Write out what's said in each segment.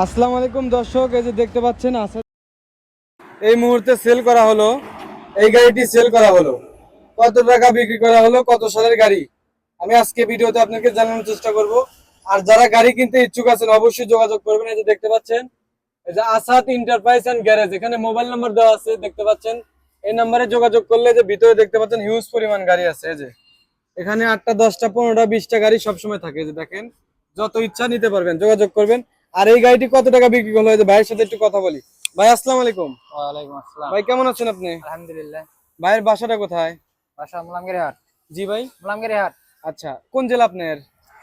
আসসালামু আলাইকুম দর্শক, এই যে দেখতে পাচ্ছেন আসাদ এই মুহূর্তে সেল করা হলো, এই গাড়িটি সেল করা হলো। কত টাকা বিক্রি করা হলো, কত সালের গাড়ি? আমি আজকে ভিডিওতে আপনাকে জানানোর চেষ্টা করব। আর যারা গাড়ি কিনতে ইচ্ছুক আছেন, অবশ্যই যোগাযোগ করবেন। এই যে দেখতে পাচ্ছেন, এই যে আসাদ এন্টারপ্রাইজ এন্ড গ্যারেজ এখানে মোবাইল নাম্বার দেওয়া আছে, দেখতে পাচ্ছেন। এই নাম্বারে যোগাযোগ করলে যে ভিতরে দেখতে পাচ্ছেন হিউজ পরিমাণ গাড়ি আছে। এই যে, এখানে আটটা, দশটা, পনেরোটা, বিশটা গাড়ি সবসময় থাকে। যে দেখেন, যত ইচ্ছা নিতে পারবেন, যোগাযোগ করবেন। আর এই গাড়িটি কত টাকা বিক্রি করল? ভাইয়ের সাথে একটু কথা বলি। ভাই আসসালামু আলাইকুম। ওয়ালাইকুম আসসালাম। ভাই কেমন আছেন আপনি? আলহামদুলিল্লাহ। ভাইয়ের বাসাটা কোথায়? বাসা মুলামগিরি জি ভাই। মুলামগিরি হাট আচ্ছা কোন জেলা আপনার?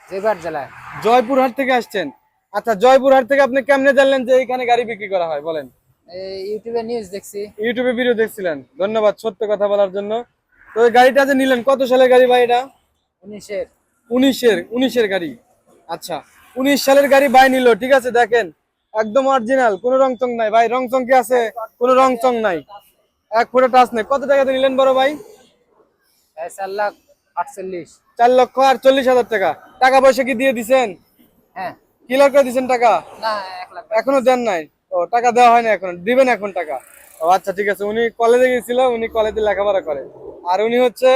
জয়ঘাট জেলায়। জয়পুরহাট থেকে আসছেন। আচ্ছা জয়পুরহাট থেকে আপনি কেমনে জানলেন যে এখানে গাড়ি বিক্রি করা হয়? বলেন। ইউটিউবে নিউজ দেখছি। ইউটিউবে ভিডিও দেখছিলেন। ধন্যবাদ সত্য কথা বলার জন্য। তো গাড়িটা যে নিলেন কত সালের গাড়ি ভাই এটা? উনিশের। উনিশের উনিশের গাড়ি। আচ্ছা উনিশ সালের গাড়ি বাই নিল ঠিক আছে? দেখেন একদম অরিজিনাল কোনো রং চং নাই। ভাই রং চং কি আছে? কোনো রং চং নাই। এক ফুটো টাচ নেই। কত টাকাতে নিলেন বড় ভাই? চার লাখ আটচল্লিশ। চার লক্ষ আর চল্লিশ হাজার টাকা। টাকা পয়সা কি দিয়ে দিছেন? হ্যাঁ। কিলার করে দিছেন টাকা? এখনও দেন নাই? ও টাকা দেওয়া হয় না এখন। দিবেন এখন টাকা। ও আচ্ছা ঠিক আছে। উনি কলেজে গেছিল উনি কলেজে লেখাপড়া করে। আর উনি হচ্ছে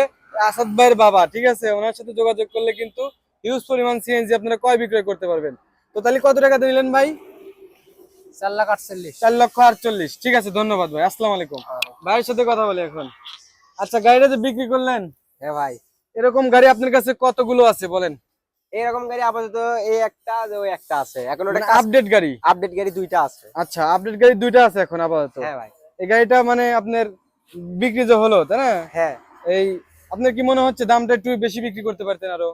আসাদ ভাইয়ের বাবা ঠিক আছে? ওনার সাথে যোগাযোগ করলে কিন্তু হিউজ পরিমাণ সিএনজি আপনারা কয় বিক্রয় করতে পারবেন? তো তাহলে কত টাকাতে নিলেন ভাই? চার লাখ আটচল্লিশ। চার লক্ষ আটচল্লিশ। ঠিক আছে ধন্যবাদ ভাই। আসসালামু আলাইকুম। ভাইয়ের সাথে কথা বলি এখন। আচ্ছা গাড়িটা যে বিক্রি করলেন? হ্যাঁ ভাই। এরকম গাড়ি আপনার কাছে কতগুলো আছে বলেন? এইরকম গাড়ি আপাতত এই একটা যে ওই একটা আছে। এখন ওটা আপডেট গাড়ি? আপডেট গাড়ি দুইটা আছে। আচ্ছা আপডেট গাড়ি দুইটা আছে এখন আপাতত। হ্যাঁ ভাই। এই গাড়িটা মানে আপনার বিক্রি যে হলো তাই না? হ্যাঁ। এই আপনার কি মনে হচ্ছে দামটা একটু বেশি বিক্রি করতে পারতেন আরও?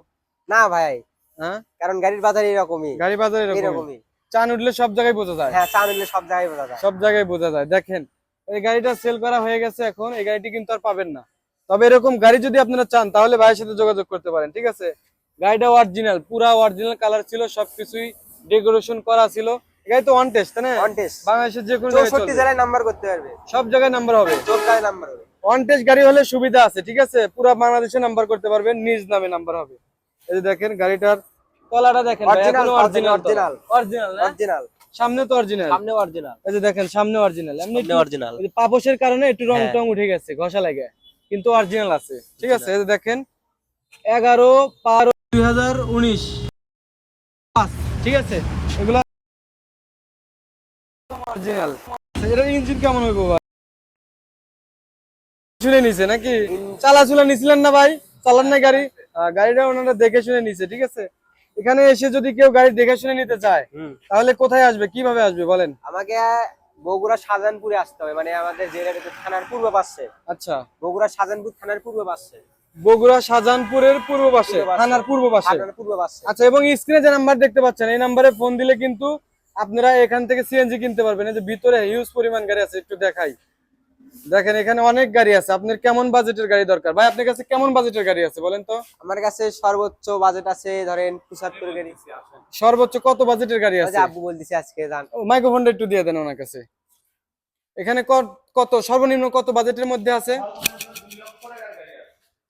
না ভাই। হ্যাঁ? কারণ গাড়ির বাজার এরকমই। গাড়ি বাজারে এরকম এরকমই। চান উঠলে সব জায়গায় বোঝা যায়। হ্যাঁ চা নিলে সব জায়গায় বোঝা যায়। সব জায়গায় বোঝা যায়। দেখেন এই গাড়িটা সেল করা হয়ে গেছে এখন এই গাড়িটি কিন্তু আর পাবেন না। তবে এরকম গাড়ি যদি আপনারা চান তাহলে ভাইয়ের সাথে যোগাযোগ করতে পারেন ঠিক আছে? গাড়িটা অরিজিনাল পুরা অরিজিনাল কালার ছিল সবকিছুই ডেকোরেশন করা ছিল। এই গাড়ি তো ওয়ান টেস্ট তাই না? কন্টেস্ট বাংলাদেশের যে কোনো জায়গায় চৌষট্টি চলবে। জেলায় নাম্বার করতে পারবে। সব জায়গায় নাম্বার হবে। চোদ্দায় নাম্বার হবে। ওয়ান টেস্ট গাড়ি হলে সুবিধা আছে ঠিক আছে? পুরো বাংলাদেশে নাম্বার করতে পারবেন নিজ নামে নাম্বার হবে। এই যে দেখেন গাড়িটার তলাটা দেখেন অরিজিনাল অরিজিনাল অরিজিনাল সামনে তো। অরিজিনাল সামনে অরিজিনাল এই যে দেখেন সামনে অরিজিনাল এমনি অরিজিনাল কারণে একটু রং হ্যাঁ। টং উঠে গেছে ঘষা লাগে। কিন্তু অরিজিনাল আছে। ঠিক আছে এই যে দেখেন এগারো বারো দুই হাজার উনিশ। ঠিক আছে? এগুলা অরিজিনাল এটার ইঞ্জিন কেমন হইব ভাই? শুনে নিছে নাকি? চালা চুলা নিছিলেন না ভাই? চালান না গাড়ি? গাড়িটা ওনারা দেখে শুনে নিছে ঠিক আছে? এখানে এসে যদি কেউ গাড়ি দেখে শুনে নিতে চায় তাহলে কোথায় আসবে? কীভাবে আসবে? বলেন। আমাকে বগুড়া শাহজাহানপুরে আসতে হবে মানে আমাদের জেলার থানার পূর্ব পাশে। আচ্ছা। বগুড়া শাহজাহানপুর থানার পূর্ব পাশে। বগুড়া শাহজাহানপুরের পূর্ব পাশে থানার পূর্ব পাশে। পূর্ব পাশে। আচ্ছা এবং স্ক্রিনে যে নাম্বার দেখতে পাচ্ছেন এই নাম্বারে ফোন দিলে কিন্তু আপনারা এখান থেকে সিএনজি কিনতে পারবেন। এই যে ভিতরে হিউজ পরিমাণ গাড়ি আছে একটু দেখাই। দেখেন এখানে অনেক গাড়ি আছে। আপনার কেমন বাজেটের গাড়ি দরকার? ভাই আপনার কাছে কেমন বাজেটের গাড়ি আছে বলেন তো? আমার কাছে সর্বোচ্চ বাজেট আছে ধরেন পঁচাত্তর গাড়ি। সর্বোচ্চ কত বাজেটের গাড়ি আছে? আব্বু বলতেছে আজকে যান মাইক্রোফোনটা একটু দিয়ে দেন ওনার কাছে। এখানে কত সর্বনিম্ন কত বাজেটের মধ্যে আছে?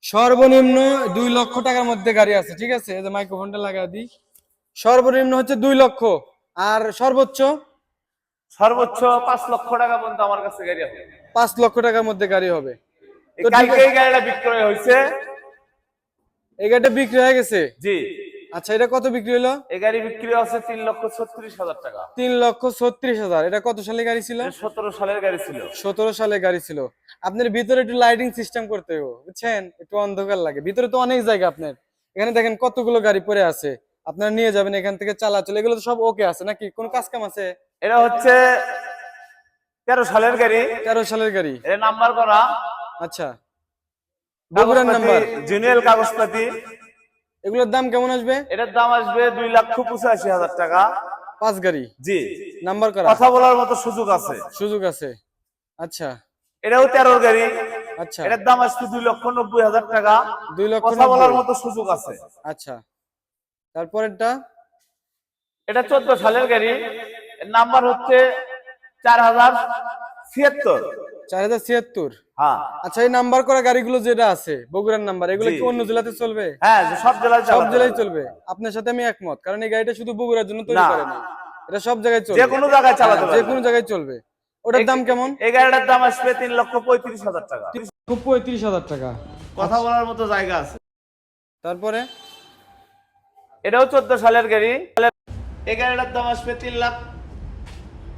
সর্বনিম্ন দুই লক্ষ টাকার মধ্যে গাড়ি আছে ঠিক আছে? এই যে মাইক্রোফোনটা লাগা দিই। সর্বনিম্ন হচ্ছে দুই লক্ষ। আর সর্বোচ্চ? সর্বোচ্চ পাঁচ লক্ষ টাকা পর্যন্ত আমার কাছে গাড়ি আছে। পাঁচ লক্ষ টাকার মধ্যে গাড়ি হবে। এই গাড়িটা বিক্রয় হয়েছে? এই গাড়িটা বিক্রি হয়ে গেছে? জি। আচ্ছা এটা কত বিক্রি হলো? এই গাড়ি বিক্রি আছে তিন লক্ষ ছত্রিশ হাজার টাকা। তিন লক্ষ ছত্রিশ হাজার। এটা কত গাড়ি ছিল? সতেরো সালের গাড়ি ছিল। সতেরো সালে গাড়ি ছিল। আপনার ভিতরে একটু লাইটিং সিস্টেম করতে হবে বুঝছেন? একটু অন্ধকার লাগে। ভিতরে তো অনেক জায়গা আপনার। এখানে দেখেন কতগুলো গাড়ি পড়ে আছে। আপনারা নিয়ে যাবেন এখান থেকে চালাচল। এগুলো তো সব ওকে আছে নাকি? কোন কাজ কাম আছে? এটা হচ্ছে তেরো সালের গাড়ি। তেরো সালের গাড়ি। এটা নাম্বার করা। আচ্ছা। বগুড়ার নাম্বার? কাগজপাতি। এগুলোর দাম কেমন আসবে? এটার দাম আসবে দুই লক্ষ পঁচাশি হাজার টাকা। পাঁচ গাড়ি? জি। নাম্বার করা? কথা বলার মতো সুযোগ আছে। সুযোগ আছে। আচ্ছা। এটাও তেরোর গাড়ি। আচ্ছা। এটার দাম আসবে দুই লক্ষ নব্বই হাজার টাকা। দুই লক্ষ কথা বলার মতো সুযোগ আছে। আচ্ছা। তারপরেরটা? এটা চোদ্দ সালের গাড়ি। এর নাম্বার হচ্ছে চার হাজার ছিয়াত্তর। চার হাজার ছিয়াত্তর? হ্যাঁ। আচ্ছা এই নাম্বার করা গাড়িগুলো যেটা আছে বগুড়ার নাম্বার এগুলো কি অন্য জেলাতে চলবে? হ্যাঁ সব জেলায় সব জেলায় চলবে। আপনার সাথে আমি একমত কারণ এই গাড়িটা শুধু বগুড়ার জন্য তৈরি করে না। এটা সব জায়গায় চলবে। যে কোনো জায়গায় চালাতে যে কোনো জায়গায় চলবে। ওটার দাম কেমন? এই গাড়িটার দাম আসবে তিন লক্ষ পঁয়ত্রিশ হাজার টাকা। পঁয়ত্রিশ হাজার টাকা। কথা বলার মতো জায়গা আছে। তারপরে? এটাও চোদ্দ সালের গাড়ি। এই গাড়িটার দাম আসবে তিন লাখ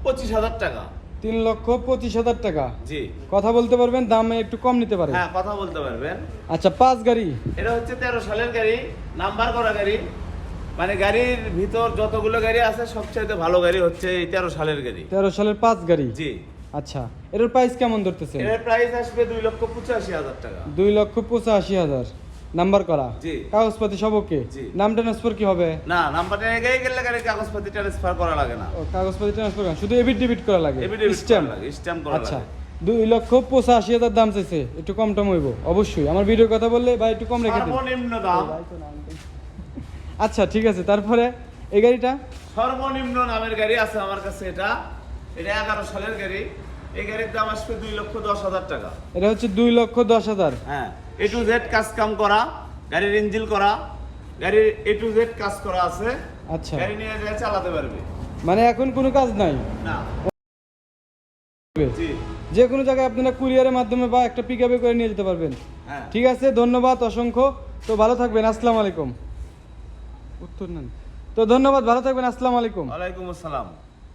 পঁচিশ হাজার টাকা। তিন লক্ষ পঁচিশ হাজার টাকা। জি। কথা বলতে পারবেন দামে একটু কম নিতে পারে হ্যাঁ কথা বলতে পারবেন। আচ্ছা পাঁচ গাড়ি। এটা হচ্ছে তেরো সালের গাড়ি নাম্বার করা গাড়ি। মানে গাড়ির ভিতর যতগুলো গাড়ি আছে সবচাইতে ভালো গাড়ি হচ্ছে এই তেরো সালের গাড়ি। তেরো সালের পাঁচ গাড়ি? জি। আচ্ছা এটার প্রাইস কেমন ধরতেছে? এর প্রাইস আসবে দুই লক্ষ পঁচাশি হাজার টাকা। দুই লক্ষ পঁচাশি হাজার। নাম্বার করা। জি। কাগজপাতি সব ওকে। নাম ট্রান্সফার কি হবে? না নাম্বারটা এগিয়ে গেলে কাগজপাতি ট্রান্সফার করা লাগে না। ও, কাগজপাতি ট্রান্সফার করা। শুধু এবিট ডেবিট করা লাগে? স্ট্যাম্প স্ট্যাম্প করা আচ্ছা। দুই লক্ষ পঁচাশি হাজার দাম চাইছে। একটু কম টম হইব অবশ্যই। আমার ভিডিওর কথা বললে ভাই একটু কম রেখে দিন। সর্বনিম্ন দাম। আচ্ছা ঠিক আছে। তারপরে এই গাড়িটা? সর্বনিম্ন নামের গাড়ি আছে আমার কাছে এটা। এটা এগারো সালের গাড়ি। এই গাড়ির দাম আসবে দুই লক্ষ দশ হাজার টাকা। এটা হচ্ছে দুই লক্ষ দশ হাজার। হ্যাঁ। এ টু জেড কাজ কাম করা গাড়ির ইঞ্জিল করা গাড়ির এ টু জেড কাজ করা আছে। আচ্ছা। গাড়ি নিয়ে যায় চালাতে পারবে। মানে এখন কোনো কাজ নাই? না। জি। যে কোনো জায়গায় আপনারা কুরিয়ারের মাধ্যমে বা একটা পিক করে নিয়ে যেতে পারবেন। হ্যাঁ। ঠিক আছে ধন্যবাদ অসংখ্য। তো ভালো থাকবেন আসসালামু আলাইকুম। উত্তর নেন। তো ধন্যবাদ ভালো থাকবেন আসসালামু আলাইকুম। ওয়ালাইকুম আসসালাম।